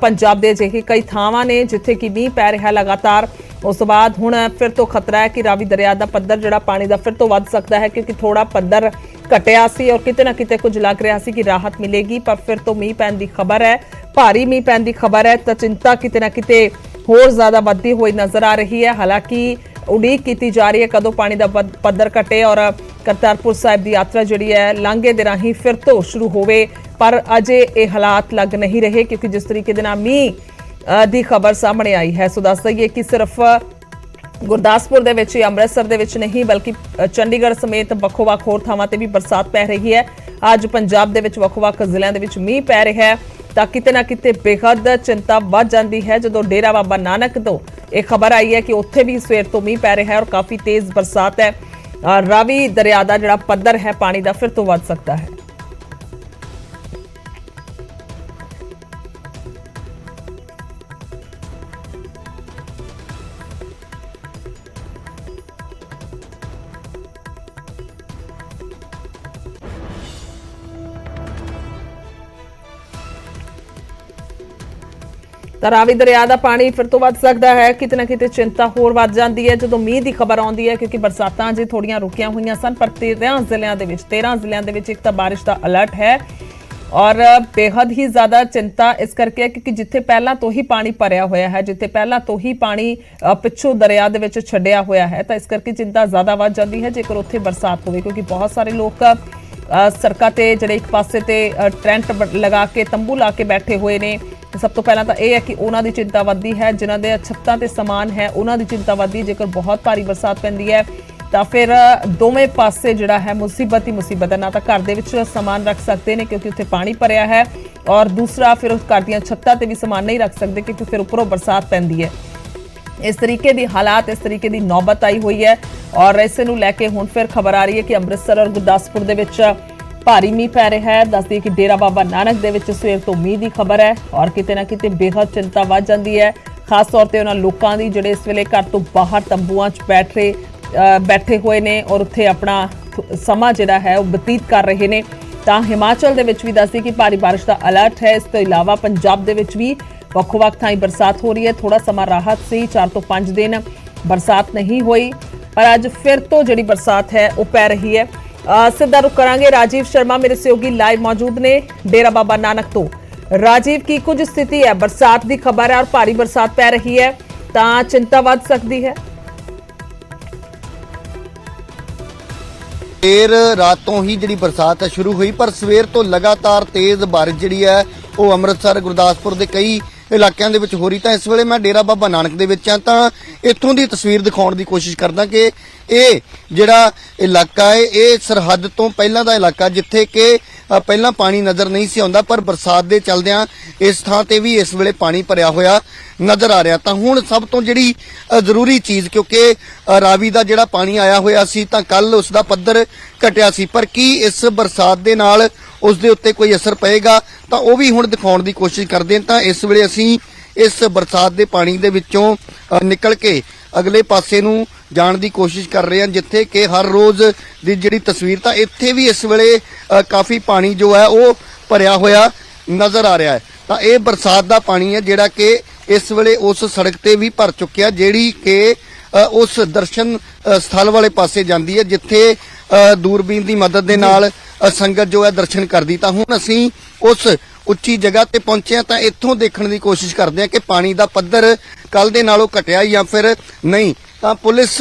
ਪੰਜਾਬ ਦੇ ਅਜਿਹੇ ਕਈ ਥਾਵਾਂ ਨੇ ਜਿੱਥੇ ਕਿ ਮੀਂਹ ਪੈ ਰਿਹਾ ਲਗਾਤਾਰ। ਉਸ ਤੋਂ ਬਾਅਦ ਹੁਣ ਫਿਰ ਤੋਂ ਖਤਰਾ ਹੈ ਕਿ ਰਾਵੀ ਦਰਿਆ ਦਾ ਪੱਧਰ, ਜਿਹੜਾ ਪਾਣੀ ਦਾ ਫਿਰ ਤੋਂ ਵੱਧ ਸਕਦਾ ਹੈ ਕਿਉਂਕਿ ਥੋੜਾ ਪੱਧਰ ਘਟਿਆ ਸੀ ਔਰ ਕਿਤੇ ਨਾ ਕਿਤੇ ਕੁਝ ਲੱਗ ਰਿਹਾ ਸੀ ਕਿ ਰਾਹਤ ਮਿਲੇਗੀ, ਪਰ ਫਿਰ ਤੋਂ ਮੀਂਹ ਪੈਣ ਦੀ ਖਬਰ ਹੈ, ਭਾਰੀ ਮੀਂਹ ਪੈਣ ਦੀ ਖਬਰ ਹੈ। ਤਾਂ ਚਿੰਤਾ ਕਿਤੇ ਨਾ ਕਿਤੇ ਹੋਰ ਜ਼ਿਆਦਾ ਵੱਧਦੀ ਹੋਈ ਨਜ਼ਰ ਆ ਰਹੀ ਹੈ। ਹਾਲਾਂਕਿ ਉਡੀਕ ਕੀਤੀ ਜਾ ਰਹੀ ਹੈ ਕਦੋਂ ਪਾਣੀ ਦਾ ਪੱਧਰ ਘਟੇ ਔਰ ਕਰਤਾਰਪੁਰ ਸਾਹਿਬ ਦੀ ਯਾਤਰਾ ਜਿਹੜੀ ਹੈ ਲਾਂਘੇ ਦੇ ਰਾਹੀਂ ਫਿਰ ਤੋਂ ਸ਼ੁਰੂ ਹੋਵੇ। ਪਰ ਅਜੇ ਇਹ ਹਾਲਾਤ ਲੱਗ ਨਹੀਂ ਰਹੇ ਕਿਉਂਕਿ ਜਿਸ ਤਰੀਕੇ ਦੇ ਨਾਲ ਮੀਂਹ ਦੀ ਖਬਰ ਸਾਹਮਣੇ ਆਈ ਹੈ। ਸੋ ਦੱਸ ਦਈਏ ਕਿ ਸਿਰਫ ਗੁਰਦਾਸਪੁਰ ਦੇ ਵਿੱਚ ਹੀ, ਅੰਮ੍ਰਿਤਸਰ ਦੇ ਵਿੱਚ ਨਹੀਂ, ਬਲਕਿ ਚੰਡੀਗੜ੍ਹ ਸਮੇਤ ਵੱਖੋ-ਵੱਖ ਹੋਰ ਥਾਵਾਂ ਤੇ ਵੀ ਬਰਸਾਤ ਪੈ ਰਹੀ ਹੈ। ਅੱਜ ਪੰਜਾਬ ਦੇ ਵਿੱਚ ਵੱਖੋ-ਵੱਖ ਜ਼ਿਲ੍ਹਿਆਂ ਦੇ ਵਿੱਚ ਮੀਂਹ ਪੈ ਰਿਹਾ ਹੈ ਤਾਂ ਕਿਤੇ ਨਾ ਕਿਤੇ ਬੇਹੱਦ ਚਿੰਤਾ ਵੱਧ ਜਾਂਦੀ ਹੈ। ਜਦੋਂ ਡੇਰਾ ਬਾਬਾ ਨਾਨਕ ਤੋਂ ਇਹ ਖਬਰ ਆਈ ਹੈ ਕਿ ਉੱਥੇ ਵੀ ਸਵੇਰ ਤੋਂ ਮੀਂਹ ਪੈ ਰਿਹਾ ਹੈ ਔਰ ਕਾਫੀ ਤੇਜ਼ ਬਰਸਾਤ ਹੈ। ਰਾਵੀ ਦਰਿਆ ਦਾ ਜਿਹੜਾ ਪੱਧਰ ਹੈ, ਪਾਣੀ ਦਾ ਫਿਰ ਤੋਂ ਵੱਧ ਸਕਦਾ ਹੈ। ਤਾਂ ਰਾਵੀ ਦਰਿਆ ਦਾ ਪਾਣੀ ਫਿਰ ਤੋਂ ਵੱਧ ਸਕਦਾ ਹੈ। ਕਿਤੇ ਨਾ ਕਿਤੇ ਚਿੰਤਾ ਹੋਰ ਵੱਧ ਜਾਂਦੀ ਹੈ। ਜਦੋਂ ਮੀਂਹ ਦੀ ਖਬਰ ਆਉਂਦੀ ਹੈ ਕਿਉਂਕਿ ਬਰਸਾਤਾਂ ਅਜੇ ਥੋੜੀਆਂ ਰੁਕੀਆਂ ਹੋਈਆਂ ਸਨ ਪਰ 13 ਜ਼ਿਲ੍ਹਿਆਂ ਦੇ ਵਿੱਚ 13 ਜ਼ਿਲ੍ਹਿਆਂ ਦੇ ਵਿੱਚ ਇੱਕ ਤਾਂ ਬਾਰਿਸ਼ ਦਾ ਅਲਰਟ ਹੈ ਔਰ ਬੇਹੱਦ ਹੀ ਜ਼ਿਆਦਾ ਚਿੰਤਾ ਇਸ ਕਰਕੇ ਹੈ ਕਿਉਂਕਿ ਜਿੱਥੇ ਪਹਿਲਾਂ ਤੋਂ ਹੀ ਪਾਣੀ ਭਰਿਆ ਹੋਇਆ ਹੈ ਜਿੱਥੇ ਪਹਿਲਾਂ ਤੋਂ ਹੀ ਪਾਣੀ ਪਿੱਛੋਂ ਦਰਿਆ ਦੇ ਵਿੱਚ ਛੱਡਿਆ ਹੋਇਆ ਹੈ ਤਾਂ ਇਸ ਕਰਕੇ ਚਿੰਤਾ ਜ਼ਿਆਦਾ ਵੱਧ ਜਾਂਦੀ ਹੈ। ਜੇਕਰ ਉੱਥੇ ਬਰਸਾਤ ਹੋਵੇ ਕਿਉਂਕਿ ਬਹੁਤ ਸਾਰੇ ਲੋਕ ਅ, ਸੜਕਾਂ ਤੇ ਜਿਹੜੇ ਇੱਕ ਪਾਸੇ ਤੇ ਅ, ਟੈਂਟ ਲਗਾ ਕੇ ਤੰਬੂ ਲਾ ਕੇ ਬੈਠੇ ਹੋਏ ਨੇ ਸਭ ਤੋਂ ਪਹਿਲਾਂ ਤਾਂ ਇਹ ਹੈ ਕਿ ਉਹਨਾਂ ਦੀ ਚਿੰਤਾ ਵੱਧਦੀ ਹੈ, ਜਿਨ੍ਹਾਂ ਦੇ ਛੱਤਾਂ ਤੇ ਸਮਾਨ ਹੈ, ਉਹਨਾਂ ਦੀ ਚਿੰਤਾ ਵੱਧਦੀ ਜੇਕਰ ਬਹੁਤ ਭਾਰੀ ਬਰਸਾਤ ਪੈਂਦੀ ਹੈ, ਤਾਂ ਫਿਰ ਦੋਵੇਂ ਪਾਸੇ ਜਿਹੜਾ ਹੈ ਮੁਸੀਬਤ ਹੀ ਮੁਸੀਬਤ ਹੈ। ਨਾ ਤਾਂ ਘਰ ਦੇ ਵਿੱਚ ਸਮਾਨ ਰੱਖ ਸਕਦੇ ਨੇ ਕਿਉਂਕਿ ਉੱਥੇ ਪਾਣੀ ਭਰਿਆ ਹੈ ਔਰ ਦੂਸਰਾ ਫਿਰ ਉਸ ਘਰ ਦੀਆਂ ਛੱਤਾਂ ਤੇ ਵੀ ਸਮਾਨ ਨਹੀਂ ਰੱਖ ਸਕਦੇ ਕਿਉਂਕਿ ਫਿਰ ਉੱਪਰੋਂ ਬਰਸਾਤ ਪੈਂਦੀ ਹੈ। ਇਸ ਤਰੀਕੇ ਦੀ ਹਾਲਾਤ, ਇਸ ਤਰੀਕੇ ਦੀ ਨੌਬਤ ਆਈ ਹੋਈ ਹੈ ਔਰ ਇਸ ਨੂੰ ਲੈ ਕੇ ਹੁਣ ਫਿਰ ਖਬਰ ਆ ਰਹੀ ਹੈ ਕਿ ਅੰਮ੍ਰਿਤਸਰ ਔਰ ਗੁਰਦਾਸਪੁਰ ਦੇ ਵਿੱਚ ਭਾਰੀ ਮੀਂਹ ਪੈ ਰਿਹਾ ਹੈ। ਦੱਸਦੀ ਕਿ ਡੇਰਾ ਬਾਬਾ ਨਾਨਕ ਦੇ ਵਿੱਚ ਸਵੇਰ ਤੋਂ ਮੀਂਹ ਦੀ ਖਬਰ ਹੈ ਔਰ ਕਿਤੇ ਨਾ ਕਿਤੇ ਬੇਹੱਦ ਚਿੰਤਾ ਵੱਧ ਜਾਂਦੀ ਹੈ। ਖਾਸ ਤੌਰ ਤੇ ਉਹਨਾਂ ਲੋਕਾਂ ਦੀ ਜਿਹੜੇ ਇਸ ਵੇਲੇ ਘਰ ਤੋਂ ਬਾਹਰ ਤੰਬੂਆਂ 'ਚ ਬੈਠੇ ਬੈਠੇ ਹੋਏ ਨੇ ਔਰ ਉੱਥੇ ਆਪਣਾ ਸਮਾਂ ਜਿਹੜਾ ਹੈ ਉਹ ਬਤੀਤ ਕਰ ਰਹੇ ਨੇ। ਤਾਂ ਹਿਮਾਚਲ ਦੇ ਵਿੱਚ ਵੀ ਦੱਸਦੀ ਕਿ ਭਾਰੀ ਬਾਰਿਸ਼ ਦਾ ਅਲਰਟ ਹੈ। ਇਸ ਤੋਂ ਇਲਾਵਾ ਪੰਜਾਬ ਦੇ ਵਿੱਚ ਵੀ ਵੱਖੋ ਵੱਖ ਥਾਈਂ ਬਰਸਾਤ ਹੋ ਰਹੀ ਹੈ। ਥੋੜਾ ਸਮਾਂ ਰਾਹਤ ਸੀ 4 ਤੋਂ 5 ਦਿਨ ਬਰਸਾਤ ਨਹੀਂ ਹੋਈ। ਪਰ ਅੱਜ ਫਿਰ ਤੋਂ ਜਿਹੜੀ ਬਰਸਾਤ ਹੈ, ਉਹ ਪੈ ਰਹੀ ਹੈ। ਸਿੱਧਾ ਰੁਕ ਕਰਾਂਗੇ। ਰਾਜੀਵ ਸ਼ਰਮਾ ਮੇਰੇ ਸਹਿਯੋਗੀ ਲਾਈਵ ਮੌਜੂਦ ਨੇ, ਡੇਰਾ ਬਾਬਾ ਨਾਨਕ ਤੋਂ। ਰਾਜੀਵ, ਕੀ ਕੁਝ ਸਥਿਤੀ ਹੈ? ਬਰਸਾਤ ਦੀ ਖਬਰ ਹੈ ਔਰ ਭਾਰੀ ਬਰਸਾਤ ਪੈ ਰਹੀ ਹੈ, ਤਾਂ ਚਿੰਤਾ ਵੱਧ ਸਕਦੀ ਹੈ। ਦੇਰ ਰਾਤ ਤੋਂ ਹੀ ਜਿਹੜੀ ਬਰਸਾਤ ਹੈ, ਸ਼ੁਰੂ ਹੋਈ, ਪਰ ਸਵੇਰ ਤੋਂ ਲਗਾਤਾਰ ਤੇਜ਼ ਬਾਰਿਸ਼ ਜਿਹੜੀ ਹੈ, ਉਹ ਅੰਮ੍ਰਿਤਸਰ, ਗੁਰਦਾਸਪੁਰ ਦੇ ਕਈ ਇਲਾਕਿਆਂ ਦੇ ਵਿੱਚ ਹੋ ਰਹੀ, ਤਾਂ ਇਸ ਵੇਲੇ ਮੈਂ ਡੇਰਾ ਬਾਬਾ ਨਾਨਕ ਦੇ ਵਿੱਚ ਹਾਂ, ਤਾਂ ਇੱਥੋਂ ਦੀ ਤਸਵੀਰ ਦਿਖਾਉਣ ਦੀ ਕੋਸ਼ਿਸ਼ ਕਰਦਾ ਕਿ ਇਹ ਜਿਹੜਾ ਇਲਾਕਾ ਹੈ, ਇਹ ਸਰਹੱਦ ਤੋਂ ਪਹਿਲਾਂ ਦਾ ਇਲਾਕਾ, ਜਿੱਥੇ ਕਿ ਪਹਿਲਾਂ ਪਾਣੀ ਨਜ਼ਰ ਨਹੀਂ ਸੀ ਆਉਂਦਾ, ਪਰ ਬਰਸਾਤ ਦੇ ਚਲਦਿਆਂ ਇਸ ਥਾਂ ਤੇ ਵੀ ਇਸ ਵੇਲੇ ਪਾਣੀ ਭਰਿਆ ਹੋਇਆ ਨਜ਼ਰ ਆ ਰਿਹਾ। ਤਾਂ ਹੁਣ ਸਭ ਤੋਂ ਜਿਹੜੀ ਜ਼ਰੂਰੀ ਚੀਜ਼, ਕਿਉਂਕਿ ਰਾਵੀ ਦਾ ਜਿਹੜਾ ਪਾਣੀ ਆਇਆ ਹੋਇਆ ਸੀ, ਤਾਂ ਕੱਲ ਉਸ ਦਾ ਪੱਧਰ ਘਟਿਆ ਸੀ। ਪਰ ਕੀ ਇਸ ਬਰਸਾਤ ਦੇ ਨਾਲ ਉਸ ਦੇ ਉੱਤੇ ਕੋਈ ਅਸਰ ਪਏਗਾ ਤਾਂ ਉਹ ਵੀ ਹੁਣ ਦਿਖਾਉਣ ਦੀ ਕੋਸ਼ਿਸ਼ ਕਰਦੇ ਹਾਂ। ਤਾਂ ਇਸ ਵੇਲੇ ਅਸੀਂ ਇਸ ਬਰਸਾਤ ਦੇ ਪਾਣੀ ਦੇ ਵਿੱਚੋਂ ਨਿਕਲ ਕੇ ਅਗਲੇ ਪਾਸੇ ਨੂੰ ਜਾਣ ਦੀ ਕੋਸ਼ਿਸ਼ ਕਰ ਰਹੇ ਹਾਂ ਜਿੱਥੇ ਕਿ ਹਰ ਰੋਜ਼ ਦੀ ਜਿਹੜੀ ਤਸਵੀਰ ਤਾਂ ਇੱਥੇ ਵੀ ਇਸ ਵੇਲੇ ਕਾਫੀ ਪਾਣੀ ਜੋ ਹੈ ਉਹ ਭਰਿਆ ਹੋਇਆ ਨਜ਼ਰ ਆ ਰਿਹਾ ਹੈ। ਤਾਂ ਇਹ ਬਰਸਾਤ ਦਾ ਪਾਣੀ ਹੈ ਜਿਹੜਾ ਕਿ ਇਸ ਵੇਲੇ ਉਸ ਸੜਕ ਤੇ ਵੀ ਭਰ ਚੁੱਕਿਆ ਜਿਹੜੀ ਕਿ ਉਸ ਦਰਸ਼ਨ ਸਥਲ ਵਾਲੇ ਪਾਸੇ ਜਾਂਦੀ ਹੈ ਜਿੱਥੇ ਦੂਰਬੀਨ ਦੀ ਮਦਦ ਦੇ ਨਾਲ ਸੰਗਤ ਜੋ ਹੈ ਦਰਸ਼ਨ ਕਰਦੀ, ਤਾਂ ਹੁਣ ਅਸੀਂ ਉਸ ਉੱਚੀ ਜਗ੍ਹਾ ਤੇ ਪਹੁੰਚੇ ਹਾਂ ਤਾਂ ਇੱਥੋਂ ਦੇਖਣ ਦੀ ਕੋਸ਼ਿਸ਼ ਕਰਦੇ ਹਾਂ ਕਿ ਪਾਣੀ ਦਾ ਪੱਧਰ ਕੱਲ ਦੇ ਨਾਲੋਂ ਘਟਿਆ ਜਾਂ ਫਿਰ ਨਹੀਂ। ਤਾਂ ਪੁਲਿਸ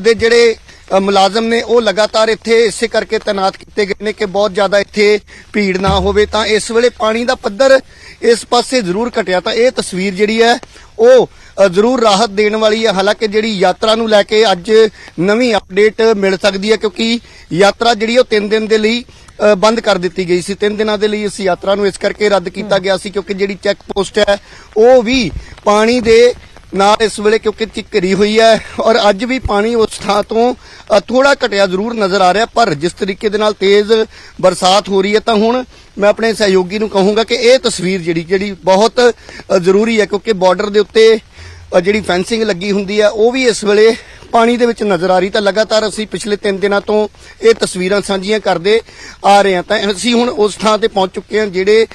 ਦੇ ਜਿਹੜੇ ਮੁਲਾਜ਼ਮ ਨੇ ਉਹ ਲਗਾਤਾਰ ਇੱਥੇ ਇਸੇ ਕਰਕੇ ਤਾਇਨਾਤ ਕੀਤੇ ਗਏ ਨੇ ਕਿ ਬਹੁਤ ਜ਼ਿਆਦਾ ਇੱਥੇ ਭੀੜ ਨਾ ਹੋਵੇ। ਤਾਂ ਇਸ ਵੇਲੇ ਪਾਣੀ ਦਾ ਪੱਧਰ ਇਸ ਪਾਸੇ ਜ਼ਰੂਰ ਘਟਿਆ। ਤਾਂ ਇਹ ਤਸਵੀਰ ਜਿਹੜੀ ਹੈ, ਉਹ ਜ਼ਰੂਰ ਰਾਹਤ ਦੇਣ ਵਾਲੀ ਹੈ। ਹਾਲਾਂਕਿ ਜਿਹੜੀ ਯਾਤਰਾ ਨੂੰ ਲੈ ਕੇ ਅੱਜ ਨਵੀਂ ਅਪਡੇਟ ਮਿਲ ਸਕਦੀ ਹੈ ਕਿਉਂਕਿ ਯਾਤਰਾ ਜਿਹੜੀ ਉਹ 3 ਦਿਨ ਦੇ ਲਈ ਬੰਦ ਕਰ ਦਿੱਤੀ ਗਈ ਸੀ। 3 ਦਿਨਾਂ ਦੇ ਲਈ ਇਸ ਯਾਤਰਾ ਨੂੰ ਇਸ ਕਰਕੇ ਰੱਦ ਕੀਤਾ ਗਿਆ ਸੀ ਕਿਉਂਕਿ ਜਿਹੜੀ ਚੈੱਕ ਪੋਸਟ ਹੈ ਉਹ ਵੀ ਪਾਣੀ ਦੇ ਨਾਲ ਇਸ ਵੇਲੇ ਕਿਉਂਕਿ ਚਿੱਕਰੀ ਹੋਈ ਹੈ ਔਰ ਅੱਜ ਵੀ ਪਾਣੀ ਉਸ ਥਾਂ ਤੋਂ ਥੋੜਾ ਘਟਿਆ ਜ਼ਰੂਰ ਨਜ਼ਰ ਆ ਰਿਹਾ ਪਰ ਜਿਸ ਤਰੀਕੇ ਦੇ ਨਾਲ ਤੇਜ਼ ਬਰਸਾਤ ਹੋ ਰਹੀ ਹੈ ਤਾਂ ਹੁਣ ਮੈਂ ਆਪਣੇ ਸਹਿਯੋਗੀ ਨੂੰ ਕਹੂੰਗਾ ਕਿ ਇਹ ਤਸਵੀਰ ਜਿਹੜੀ ਜਿਹੜੀ ਬਹੁਤ ਜ਼ਰੂਰੀ ਹੈ ਕਿਉਂਕਿ ਬਾਰਡਰ ਦੇ ਉੱਤੇ ਜਿਹੜੀ ਫੈਂਸਿੰਗ ਲੱਗੀ ਹੁੰਦੀ ਹੈ ਉਹ ਵੀ ਇਸ ਵੇਲੇ ਪਾਣੀ ਦੇ ਵਿੱਚ ਨਜ਼ਰ ਆ ਰਹੀ। ਤਾਂ ਲਗਾਤਾਰ ਅਸੀਂ ਪਿਛਲੇ 3 ਦਿਨਾਂ ਤੋਂ ਇਹ ਤਸਵੀਰਾਂ ਸਾਂਝੀਆਂ ਕਰਦੇ ਆ ਰਹੇ ਹਾਂ। ਤਾਂ ਅਸੀਂ ਹੁਣ ਉਸ ਥਾਂ ਤੇ ਪਹੁੰਚ ਚੁੱਕੇ ਹਾਂ, ਜਿਹੜੇ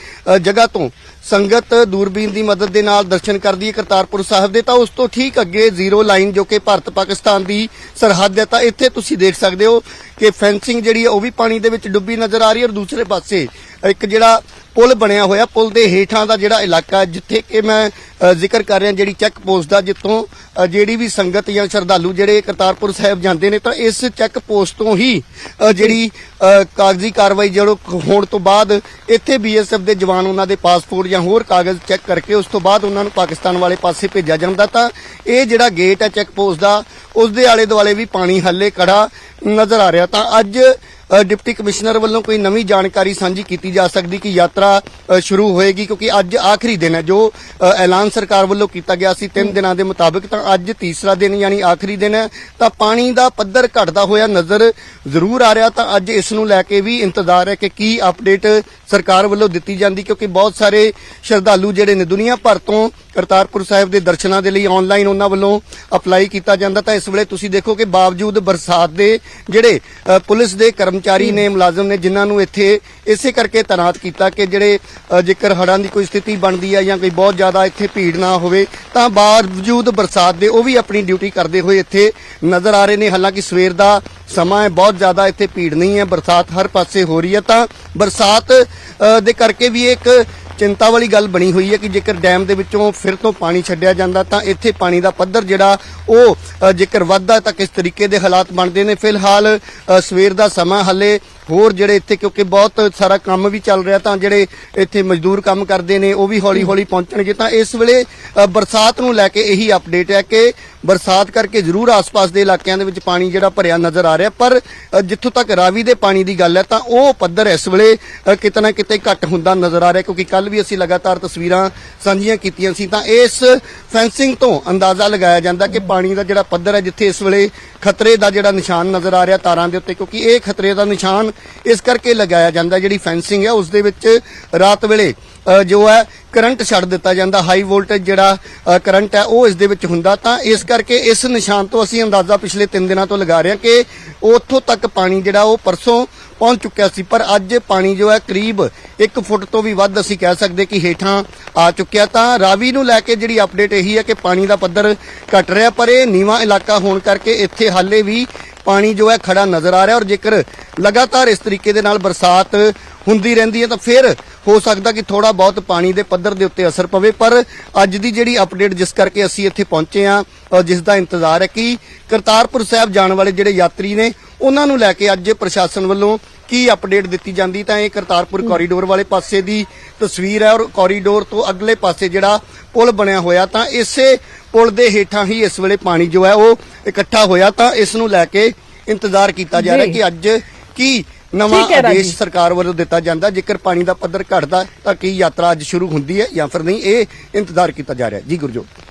ਜਗ੍ਹਾ ਤੋਂ ਸੰਗਤ ਦੂਰਬੀਨ ਦੀ ਮਦਦ ਦੇ ਨਾਲ ਦਰਸ਼ਨ ਕਰਦੀ ਹੈ ਕਰਤਾਰਪੁਰ ਸਾਹਿਬ ਦੇ, ਤਾਂ ਉਸ ਤੋਂ ਠੀਕ ਅੱਗੇ ਜ਼ੀਰੋ ਲਾਈਨ ਜੋ ਕਿ ਭਾਰਤ ਪਾਕਿਸਤਾਨ ਦੀ ਸਰਹੱਦ ਹੈ, ਤਾਂ ਇੱਥੇ ਤੁਸੀਂ ਦੇਖ ਸਕਦੇ ਹੋ ਕਿ ਫੈਂਸਿੰਗ ਜਿਹੜੀ ਹੈ ਉਹ ਵੀ ਪਾਣੀ ਦੇ ਵਿੱਚ ਡੁੱਬੀ ਨਜ਼ਰ ਆ ਰਹੀ ਹੈ ਔਰ ਦੂਸਰੇ ਪਾਸੇ ਇੱਕ ਜਿਹੜਾ ਪੁਲ ਬਣਿਆ ਹੋਇਆ, ਪੁਲ ਦੇ ਹੇਠਾਂ ਦਾ ਜਿਹੜਾ ਇਲਾਕਾ ਜਿੱਥੇ ਕਿ ਮੈਂ ਜ਼ਿਕਰ ਕਰ ਰਿਹਾ ਜਿਹੜੀ ਚੈੱਕ ਪੋਸਟ ਦਾ ਜਿੱਥੋਂ ਜਿਹੜੀ ਵੀ ਸੰਗਤ ਜਾਂ ਸ਼ਰਧਾਲੂ ਜਿਹੜੇ ਕਰਤਾਰਪੁਰ ਸਾਹਿਬ ਜਾਂਦੇ ਨੇ, ਤਾਂ ਇਸ ਚੈੱਕ ਪੋਸਟ ਤੋਂ ਹੀ ਜਿਹੜੀ ਕਾਗਜ਼ੀ ਕਾਰਵਾਈ ਜਿਹੜੋ ਹੋਣ ਤੋਂ ਬਾਅਦ ਇੱਥੇ ਬੀਐਸਐਫ ਦੇ ਜਵਾਨ ਉਹਨਾਂ ਦੇ ਪਾਸਪੋਰਟ ਜਾਂ ਹੋਰ ਕਾਗਜ਼ ਚੈੱਕ ਕਰਕੇ ਉਸ ਤੋਂ ਬਾਅਦ ਉਹਨਾਂ ਨੂੰ ਪਾਕਿਸਤਾਨ ਵਾਲੇ ਪਾਸੇ ਭੇਜਿਆ ਜਾਂਦਾ ਤਾਂ ਇਹ ਜਿਹੜਾ ਗੇਟ ਹੈ ਚੈੱਕ ਪੋਸਟ ਦਾ ਉਸ ਦੇ ਆਲੇ ਦੁਆਲੇ ਵੀ ਪਾਣੀ ਹੱਲੇ ਕੜਾ ਨਜ਼ਰ ਆ ਰਿਹਾ। ਤਾਂ ਅੱਜ ਡਿਪਟੀ ਕਮਿਸ਼ਨਰ ਵੱਲੋਂ ਕੋਈ ਨਵੀਂ ਜਾਣਕਾਰੀ ਸਾਂਝੀ ਕੀਤੀ ਜਾ ਸਕਦੀ ਕਿ ਯਾਤਰਾ ਸ਼ੁਰੂ ਹੋਏਗੀ ਕਿਉਂਕਿ ਅੱਜ ਆਖਰੀ ਦਿਨ ਹੈ ਜੋ ਐਲਾਨ ਸਰਕਾਰ ਵੱਲੋਂ ਕੀਤਾ ਗਿਆ ਸੀ 3 ਦਿਨਾਂ ਦੇ ਮੁਤਾਬਕ ਤਾਂ ਅੱਜ ਤੀਸਰਾ ਦਿਨ ਯਾਨੀ ਆਖਰੀ ਦਿਨ ਹੈ। ਤਾਂ ਪਾਣੀ ਦਾ ਪੱਧਰ ਘਟਦਾ ਹੋਇਆ ਨਜ਼ਰ ਜ਼ਰੂਰ ਆ ਰਿਹਾ ਤਾਂ ਅੱਜ ਇਸ ਨੂੰ ਲੈ ਕੇ ਵੀ ਇੰਤਜ਼ਾਰ ਹੈ ਕਿ ਕੀ ਅਪਡੇਟ ਸਰਕਾਰ ਵੱਲੋਂ ਦਿੱਤੀ ਜਾਂਦੀ ਕਿਉਂਕਿ ਬਹੁਤ ਸਾਰੇ ਸ਼ਰਧਾਲੂ ਜਿਹੜੇ ਨੇ ਦੁਨੀਆ ਭਰ ਤੋਂ ਕਰਤਾਰਪੁਰ ਸਾਹਿਬ ਦੇ ਦਰਸ਼ਨਾਂ ਦੇ ਲਈ ਆਨਲਾਈਨ ਉਹਨਾਂ ਵੱਲੋਂ ਅਪਲਾਈ ਕੀਤਾ ਜਾਂਦਾ। ਤਾਂ ਇਸ ਵੇਲੇ ਤੁਸੀਂ ਦੇਖੋ ਕਿ ਬਾਵਜੂਦ ਬਰਸਾਤ ਦੇ ਜਿਹੜੇ ਪੁਲਿਸ ਦੇ ਕਰਮਚਾਰੀ ਨੇ, ਮੁਲਾਜ਼ਮ ਨੇ, ਜਿਨ੍ਹਾਂ ਨੂੰ ਇੱਥੇ ਇਸੇ ਕਰਕੇ ਤਾਇਨਾਤ ਕੀਤਾ ਕਿ ਜਿਹੜੇ ਜੇਕਰ ਹੜ੍ਹਾਂ ਦੀ ਕੋਈ ਸਥਿਤੀ ਬਣਦੀ ਹੈ ਜਾਂ ਕੋਈ ਬਹੁਤ ਜ਼ਿਆਦਾ ਇੱਥੇ ਭੀੜ ਨਾ ਹੋਵੇ, ਤਾਂ ਬਾਵਜੂਦ ਬਰਸਾਤ ਦੇ ਉਹ ਵੀ ਆਪਣੀ ਡਿਊਟੀ ਕਰਦੇ ਹੋਏ ਇੱਥੇ ਨਜ਼ਰ ਆ ਰਹੇ ਨੇ। ਹਾਲਾਂਕਿ ਸਵੇਰ ਦਾ ਸਮਾਂ ਹੈ, ਬਹੁਤ ਜ਼ਿਆਦਾ ਇੱਥੇ ਭੀੜ ਨਹੀਂ ਹੈ, ਬਰਸਾਤ ਹਰ ਪਾਸੇ ਹੋ ਰਹੀ ਹੈ। ਤਾਂ ਬਰਸਾਤ ਦੇ ਕਰਕੇ ਵੀ ਇੱਕ ਚਿੰਤਾ ਵਾਲੀ ਗੱਲ ਬਣੀ ਹੋਈ ਹੈ ਕਿ ਜੇਕਰ ਡੈਮ ਦੇ ਵਿੱਚੋਂ ਫਿਰ ਤੋਂ ਪਾਣੀ ਛੱਡਿਆ ਜਾਂਦਾ ਤਾਂ ਇੱਥੇ ਪਾਣੀ ਦਾ ਪੱਧਰ ਜਿਹੜਾ ਉਹ ਜੇਕਰ ਵੱਧਦਾ ਤਾਂ ਕਿਸ ਤਰੀਕੇ ਦੇ ਹਾਲਾਤ ਬਣਦੇ ਨੇ? ਫਿਲਹਾਲ ਸਵੇਰ ਦਾ ਸਮਾਂ ਹੱਲੇ ਹੋਰ ਜਿਹੜੇ ਇੱਥੇ, ਕਿਉਂਕਿ ਬਹੁਤ ਸਾਰਾ ਕੰਮ ਵੀ ਚੱਲ ਰਿਹਾ ਤਾਂ ਜਿਹੜੇ ਇੱਥੇ ਮਜ਼ਦੂਰ ਕੰਮ ਕਰਦੇ ਨੇ, ਉਹ ਵੀ ਹੌਲੀ ਹੌਲੀ ਪਹੁੰਚਣਗੇ। ਤਾਂ ਇਸ ਵੇਲੇ ਬਰਸਾਤ ਨੂੰ ਲੈ ਕੇ ਇਹੀ ਅਪਡੇਟ ਹੈ ਕਿ ਬਰਸਾਤ ਕਰਕੇ ਜ਼ਰੂਰ ਆਸ-ਪਾਸ ਦੇ ਇਲਾਕਿਆਂ ਦੇ ਵਿੱਚ ਪਾਣੀ ਜਿਹੜਾ ਭਰਿਆ ਨਜ਼ਰ ਆ ਰਿਹਾ। ਪਰ ਜਿੱਥੋਂ ਤੱਕ ਰਾਵੀ ਦੇ ਪਾਣੀ ਦੀ ਗੱਲ ਹੈ, ਤਾਂ ਉਹ ਪੱਧਰ ਇਸ ਵੇਲੇ ਕਿਤੇ ਨਾ ਕਿਤੇ ਘੱਟ ਹੁੰਦਾ ਨਜ਼ਰ ਆ ਰਿਹਾ, ਕਿਉਂਕਿ ਕੱਲ ਵੀ ਅਸੀਂ ਲਗਾਤਾਰ ਤਸਵੀਰਾਂ ਸਾਂਝੀਆਂ ਕੀਤੀਆਂ ਸੀ। ਤਾਂ ਇਸ ਫੈਂਸਿੰਗ ਤੋਂ ਅੰਦਾਜ਼ਾ ਲਗਾਇਆ ਜਾਂਦਾ ਕਿ ਪਾਣੀ ਦਾ ਜਿਹੜਾ ਪੱਧਰ ਹੈ, ਜਿੱਥੇ ਇਸ ਵੇਲੇ ਖਤਰੇ ਦਾ ਜਿਹੜਾ ਨਿਸ਼ਾਨ ਨਜ਼ਰ ਆ ਰਿਹਾ ਤਾਰਾਂ ਦੇ ਉੱਤੇ, ਕਿਉਂਕਿ ਇਹ ਖਤਰੇ ਦਾ ਨਿਸ਼ਾਨ ਇਸ ਕਰਕੇ ਲਗਾਇਆ ਜਾਂਦਾ ਜਿਹੜੀ ਫੈਂਸਿੰਗ ਹੈ, ਉਸ ਦੇ ਵਿੱਚ ਰਾਤ ਵੇਲੇ ਜੋ ਹੈ ਕਰੰਟ ਛੱਡ ਦਿੱਤਾ ਜਾਂਦਾ ਹਾਈ ਵੋਲਟੇਜ ਜਿਹੜਾ ਕਰੰਟ ਹੈ, ਉਹ ਇਸ ਦੇ ਵਿੱਚ ਹੁੰਦਾ। ਤਾਂ ਇਸ ਕਰਕੇ ਇਸ ਨਿਸ਼ਾਨ ਤੋਂ ਅਸੀਂ ਅੰਦਾਜ਼ਾ ਪਿਛਲੇ 3 ਦਿਨਾਂ ਤੋਂ ਲਗਾ ਰਹੇ ਹਾਂ ਕਿ ਉੱਥੋਂ ਤੱਕ ਪਾਣੀ ਜਿਹੜਾ ਉਹ ਪਰਸੋਂ ਪਹੁੰਚ ਚੁੱਕਿਆ ਸੀ। ਪਰ ਅੱਜ ਪਾਣੀ ਜੋ ਹੈ, ਕਰੀਬ 1 ਫੁੱਟ ਤੋਂ ਵੀ ਵੱਧ ਅਸੀਂ ਕਹਿ ਸਕਦੇ ਕਿ ਹੇਠਾਂ ਆ ਚੁੱਕਿਆ। ਤਾਂ ਰਾਵੀ ਨੂੰ ਲੈ ਕੇ ਜਿਹੜੀ ਅਪਡੇਟ ਇਹੀ ਹੈ ਕਿ ਪਾਣੀ ਦਾ ਪੱਧਰ ਘਟ ਰਿਹਾ, ਪਰ ਇਹ ਨੀਵਾਂ ਇਲਾਕਾ ਹੋਣ ਕਰਕੇ ਇੱਥੇ ਹਾਲੇ ਵੀ ਪਾਣੀ ਜੋ ਹੈ, ਖੜਾ ਨਜ਼ਰ ਆ ਰਿਹਾ। ਔਰ ਜੇਕਰ ਲਗਾਤਾਰ ਇਸ ਤਰੀਕੇ ਦੇ ਨਾਲ ਬਰਸਾਤ ਹੁੰਦੀ ਰਹਿੰਦੀ ਹੈ ਤਾਂ ਫਿਰ ਹੋ ਸਕਦਾ ਕਿ ਥੋੜਾ ਬਹੁਤ ਪਾਣੀ ਦੇ ਪੱਧਰ ਦੇ ਉੱਤੇ ਅਸਰ ਪਵੇ ਪਰ ਅੱਜ ਦੀ ਜਿਹੜੀ ਅਪਡੇਟ ਜਿਸ ਕਰਕੇ ਅਸੀਂ ਇੱਥੇ ਪਹੁੰਚੇ ਆ ਜਿਸ ਦਾ ਇੰਤਜ਼ਾਰ ਹੈ ਕਿ ਕਰਤਾਰਪੁਰ ਸਾਹਿਬ ਜਾਣ ਵਾਲੇ ਜਿਹੜੇ ਯਾਤਰੀ ਨੇ ਉਹਨਾਂ ਨੂੰ ਲੈ ਕੇ ਅੱਜ ਪ੍ਰਸ਼ਾਸਨ ਵੱਲੋਂ ਕੀ ਅਪਡੇਟ ਦਿੱਤੀ ਜਾਂਦੀ ਤਾਂ ਇਹ ਕਰਤਾਰਪੁਰ ਕੋਰੀਡੋਰ ਵਾਲੇ ਪਾਸੇ ਦੀ ਤਸਵੀਰ ਹੈ ਔਰ ਕੋਰੀਡੋਰ ਤੋਂ ਅਗਲੇ ਪਾਸੇ ਜਿਹੜਾ ਪੁਲ ਬਣਿਆ ਹੋਇਆ ਤਾਂ ਇਸੇ ਪੁਲ ਦੇ ਹੇਠਾਂ ਹੀ ਇਸ ਵੇਲੇ ਪਾਣੀ ਜੋ ਹੈ ਉਹ ਇਕੱਠਾ ਹੋਇਆ ਤਾਂ ਇਸ ਨੂੰ ਲੈ ਕੇ ਇੰਤਜ਼ਾਰ ਕੀਤਾ ਜਾ ਰਿਹਾ। ਕਿ ਅੱਜ ਕੀ ਨਵਾਂ ਠੀਕ ਹੈ ਰਾਜੀ। ਆਦੇਸ਼ ਸਰਕਾਰ ਵੱਲੋਂ ਦਿੱਤਾ ਜਾਂਦਾ। ਜੇਕਰ ਪਾਣੀ ਦਾ ਪੱਧਰ ਘਟਦਾ ਤਾਂ ਕੀ ਯਾਤਰਾ ਅੱਜ ਸ਼ੁਰੂ ਹੁੰਦੀ ਹੈ ਜਾਂ ਫਿਰ ਨਹੀਂ? ਇਹ ਇੰਤਜ਼ਾਰ ਕੀਤਾ ਜਾ ਰਿਹਾ ਜੀ ਗੁਰਜੋਤ।